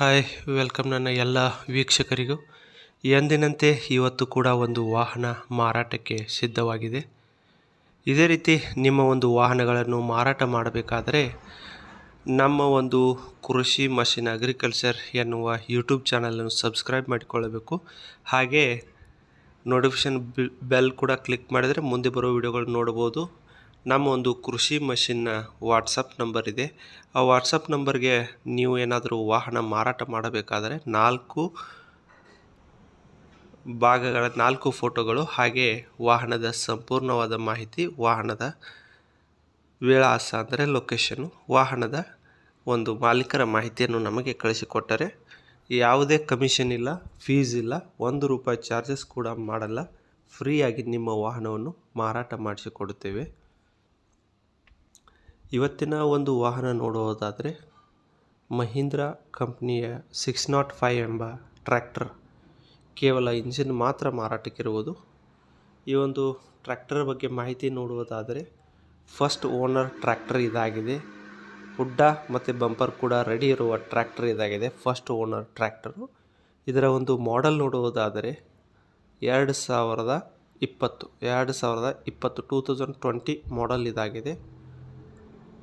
Hi welcome ನನ್ನ ಎಲ್ಲ ವೀಕ್ಷಕರಿಗೂ. ಎಂದಿನಂತೆ ಇವತ್ತು ಕೂಡ ಒಂದು ವಾಹನ ಮಾರಾಟಕ್ಕೆ ಸಿದ್ಧವಾಗಿದೆ. ಇದೇ ರೀತಿ ನಿಮ್ಮ ಒಂದು ವಾಹನಗಳನ್ನು ಮಾರಾಟ ಮಾಡಬೇಕಾದರೆ ನಮ್ಮ ಒಂದು ಕೃಷಿ ಮಷಿನ್ ಅಗ್ರಿಕಲ್ಚರ್ ಎನ್ನುವ ಯೂಟ್ಯೂಬ್ ಚಾನಲನ್ನು ಸಬ್ಸ್ಕ್ರೈಬ್ ಮಾಡಿಕೊಳ್ಳಬೇಕು. ಹಾಗೆ ನೋಟಿಫಿಕೇಷನ್ ಬೆಲ್ ಕೂಡ ಕ್ಲಿಕ್ ಮಾಡಿದರೆ ಮುಂದೆ ಬರೋ ವಿಡಿಯೋಗಳು ನೋಡ್ಬೋದು. ನಮ್ಮ ಒಂದು ಕೃಷಿ ಮಷಿನ್ನ ವಾಟ್ಸಪ್ ನಂಬರ್ ಇದೆ. ಆ ವಾಟ್ಸಪ್ ನಂಬರ್ಗೆ ನೀವು ಏನಾದರೂ ವಾಹನ ಮಾರಾಟ ಮಾಡಬೇಕಾದರೆ ನಾಲ್ಕು ಭಾಗಗಳ, ನಾಲ್ಕು ಫೋಟೋಗಳು ಹಾಗೆ ವಾಹನದ ಸಂಪೂರ್ಣವಾದ ಮಾಹಿತಿ, ವಾಹನದ ವಿಳಾಸ ಅಂದರೆ ಲೊಕೇಶನ್ನು ವಾಹನದ ಒಂದು ಮಾಲೀಕರ ಮಾಹಿತಿಯನ್ನು ನಮಗೆ ಕಳಿಸಿಕೊಟ್ಟರೆ ಯಾವುದೇ ಕಮಿಷನ್ ಇಲ್ಲ ಫೀಸ್ ಇಲ್ಲ, ಒಂದು ರೂಪಾಯಿ ಚಾರ್ಜಸ್ ಕೂಡ ಮಾಡಲ್ಲ. ಫ್ರೀಯಾಗಿ ನಿಮ್ಮ ವಾಹನವನ್ನು ಮಾರಾಟ ಮಾಡಿಸಿಕೊಡುತ್ತೇವೆ. ಇವತ್ತಿನ ಒಂದು ವಾಹನ ನೋಡುವುದಾದರೆ ಮಹೀಂದ್ರ ಕಂಪ್ನಿಯ ಸಿಕ್ಸ್ ನಾಟ್ ಫೈವ್ ಎಂಬ ಟ್ರ್ಯಾಕ್ಟರ್. ಕೇವಲ ಇಂಜಿನ್ ಮಾತ್ರ ಮಾರಾಟಕ್ಕಿರುವುದು. ಈ ಒಂದು ಟ್ರ್ಯಾಕ್ಟರ್ ಬಗ್ಗೆ ಮಾಹಿತಿ ನೋಡುವುದಾದರೆ ಫಸ್ಟ್ ಓನರ್ ಟ್ರ್ಯಾಕ್ಟರ್ ಇದಾಗಿದೆ. ಹುಡ್ಡ ಮತ್ತು ಬಂಪರ್ ಕೂಡ ರೆಡಿ ಇರುವ ಟ್ರ್ಯಾಕ್ಟರ್ ಇದಾಗಿದೆ, ಫಸ್ಟ್ ಓನರ್ ಟ್ರ್ಯಾಕ್ಟರು. ಇದರ ಒಂದು ಮಾಡೆಲ್ ನೋಡುವುದಾದರೆ ಎರಡು ಸಾವಿರದ ಇಪ್ಪತ್ತು, ಎರಡು ಸಾವಿರದ ಇಪ್ಪತ್ತು, ಟೂ ತೌಸಂಡ್ ಟ್ವೆಂಟಿ ಮಾಡೆಲ್ ಇದಾಗಿದೆ.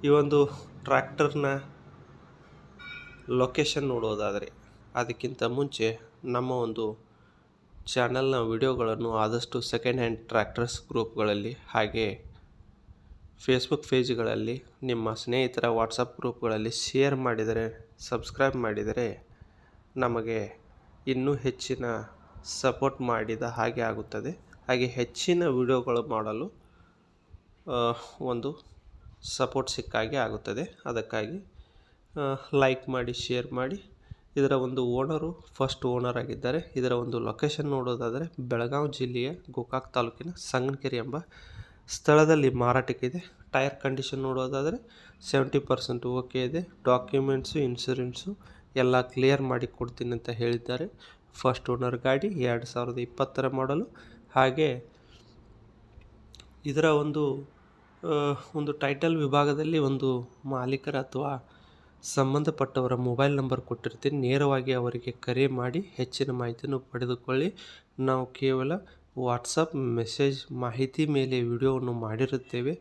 ಈ ಒಂದು ಟ್ರ್ಯಾಕ್ಟರ್ನ ಲೊಕೇಶನ್ ನೋಡೋದಾದರೆ ಅದಕ್ಕಿಂತ ಮುಂಚೆ ನಮ್ಮ ಒಂದು ಚಾನಲ್ನ ವಿಡಿಯೋಗಳನ್ನು ಆದಷ್ಟು ಸೆಕೆಂಡ್ ಹ್ಯಾಂಡ್ ಟ್ರ್ಯಾಕ್ಟರ್ಸ್ ಗ್ರೂಪ್ಗಳಲ್ಲಿ ಹಾಗೆ ಫೇಸ್ಬುಕ್ ಪೇಜ್ಗಳಲ್ಲಿ ನಿಮ್ಮ ಸ್ನೇಹಿತರ ವಾಟ್ಸಪ್ ಗ್ರೂಪ್ಗಳಲ್ಲಿ ಶೇರ್ ಮಾಡಿದರೆ ಸಬ್ಸ್ಕ್ರೈಬ್ ಮಾಡಿದರೆ ನಮಗೆ ಇನ್ನೂ ಹೆಚ್ಚಿನ ಸಪೋರ್ಟ್ ಮಾಡಿದ ಹಾಗೆ ಆಗುತ್ತದೆ. ಹಾಗೆ ಹೆಚ್ಚಿನ ವಿಡಿಯೋಗಳು ಮಾಡಲು ಒಂದು ಸಪೋರ್ಟ್ ಸಿಕ್ಕಾಗೆ ಆಗುತ್ತದೆ. ಅದಕ್ಕಾಗಿ ಲೈಕ್ ಮಾಡಿ ಶೇರ್ ಮಾಡಿ. ಇದರ ಒಂದು ಓನರು ಫಸ್ಟ್ ಓನರ್ ಆಗಿದ್ದಾರೆ. ಇದರ ಒಂದು ಲೊಕೇಶನ್ ನೋಡೋದಾದರೆ ಬೆಳಗಾವಿ ಜಿಲ್ಲೆಯ ಗೋಕಾಕ್ ತಾಲೂಕಿನ ಸಂಗನಕೆರೆ ಎಂಬ ಸ್ಥಳದಲ್ಲಿ ಮಾರಾಟಕ್ಕಿದೆ ಟೈರ್ ಕಂಡೀಷನ್ ನೋಡೋದಾದರೆ ಸೆವೆಂಟಿ ಪರ್ಸೆಂಟ್ ಓಕೆ ಇದೆ. ಡಾಕ್ಯುಮೆಂಟ್ಸು ಇನ್ಶೂರೆನ್ಸು ಎಲ್ಲ ಕ್ಲಿಯರ್ ಮಾಡಿ ಕೊಡ್ತೀನಿ ಅಂತ ಹೇಳಿದ್ದಾರೆ. ಫಸ್ಟ್ ಓನರ್ ಗಾಡಿ ಎರಡು ಸಾವಿರದ ಇಪ್ಪತ್ತರ ಮಾಡಲು ಹಾಗೆ, ಇದರ ಒಂದು ಒಂದು ಟೈಟಲ್ ವಿಭಾಗದಲ್ಲಿ ಒಂದು ಮಾಲೀಕರ ಅಥವಾ ಸಂಬಂಧಪಟ್ಟವರ ಮೊಬೈಲ್ ನಂಬರ್ ಕೊಟ್ಟಿರ್ತೀನಿ. ನೇರವಾಗಿ ಅವರಿಗೆ ಕರೆ ಮಾಡಿ ಹೆಚ್ಚಿನ ಮಾಹಿತಿಯನ್ನು ಪಡೆದುಕೊಳ್ಳಿ. ನಾವು ಕೇವಲ ವಾಟ್ಸಪ್ ಮೆಸೇಜ್ ಮಾಹಿತಿ ಮೇಲೆ ವಿಡಿಯೋವನ್ನು ಮಾಡಿರುತ್ತೇವೆ.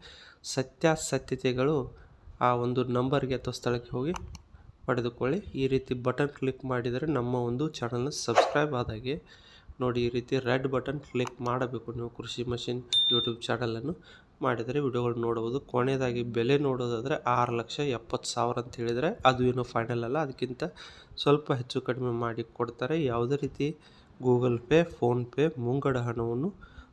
ಸತ್ಯಾಸತ್ಯತೆಗಳು ಆ ಒಂದು ನಂಬರ್ಗೆ ಅಥವಾ ಸ್ಥಳಕ್ಕೆ ಹೋಗಿ ಪಡೆದುಕೊಳ್ಳಿ. ಈ ರೀತಿ ಬಟನ್ ಕ್ಲಿಕ್ ಮಾಡಿದರೆ ನಮ್ಮ ಒಂದು ಚಾನಲ್ನ ಸಬ್ಸ್ಕ್ರೈಬ್ ಆದಾಗೆ ನೋಡಿ ಈ ರೀತಿ ರೆಡ್ ಬಟನ್ ಕ್ಲಿಕ್ ಮಾಡಬೇಕು. ನೀವು ಕೃಷಿ ಮಷಿನ್ ಯೂಟ್ಯೂಬ್ ಚಾನಲನ್ನು ಮಾಡಿದರೆ ವಿಡಿಯೋಗಳು ನೋಡ್ಬೋದು. ಕೊನೆಯದಾಗಿ ಬೆಲೆ ನೋಡೋದಾದರೆ ಆರು ಲಕ್ಷ ಎಪ್ಪತ್ತು ಸಾವಿರ ಅಂತ ಹೇಳಿದರೆ ಅದು ಏನು ಫೈನಲ್ ಅಲ್ಲ. ಅದಕ್ಕಿಂತ ಸ್ವಲ್ಪ ಹೆಚ್ಚು ಕಡಿಮೆ ಮಾಡಿ ಕೊಡ್ತಾರೆ. ಯಾವುದೇ ರೀತಿ ಗೂಗಲ್ ಪೇ ಫೋನ್ಪೇ ಮುಂಗಡ ಹಣವನ್ನು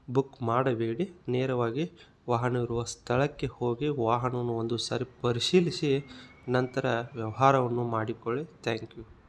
ಬುಕ್ ಮಾಡಬೇಡಿ. ನೇರವಾಗಿ ವಾಹನ ಇರುವ ಸ್ಥಳಕ್ಕೆ ಹೋಗಿ ವಾಹನವನ್ನು ಒಂದು ಸಾರಿ ಪರಿಶೀಲಿಸಿ, ನಂತರ ವ್ಯವಹಾರವನ್ನು ಮಾಡಿಕೊಳ್ಳಿ. Thank you.